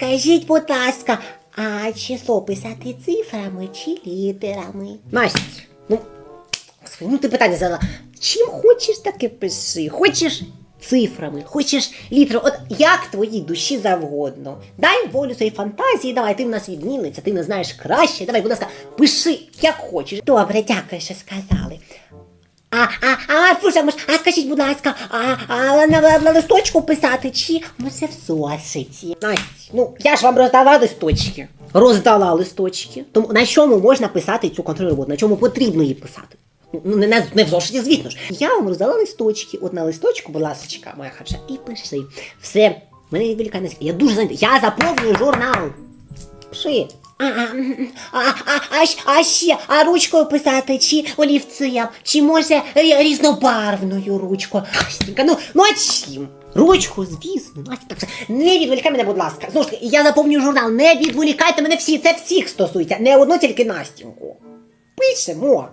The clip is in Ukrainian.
скажіть, будь ласка, а число писати цифрами чи літерами? Настя, ну, ну ти питання задала. Чим хочеш, так і пиши. Хочеш цифрами, хочеш літерами, от як твоїй душі завгодно. Дай волю своїй фантазії, давай, ти в нас відмінниця, ти не знаєш краще. Давай, будь ласка, пиши, як хочеш. Добре, дякую, що сказали. А, а, а, слушай, а скажіть, будь ласка, а, а на, на, на листочку писати чи може в зошиті? Настя, ну я ж вам роздала листочки. Роздала листочки. Тому на чому можна писати цю контрольну роботу? На чому потрібно її писати? Ну, не, не, не в зошиті, звісно ж. Я вам роздала листочки. От на листочку, будь ласка, моя харча, і пиши. Все, мене на. Я дуже зайнятий. Я заповнюю журнал. Пиши. А, а, а, а, а, ще, а ручкою писати, чи олівцем, чи може рі- різнобарвною ручкою. Настенька, ну, ну а чим? Ручку, звісно, Настя, все. не відволікай мене, будь ласка. Знову ж таки, я заповнюю журнал, не відволікайте мене всі, це всіх стосується, не одну тільки Настінку. Пишемо.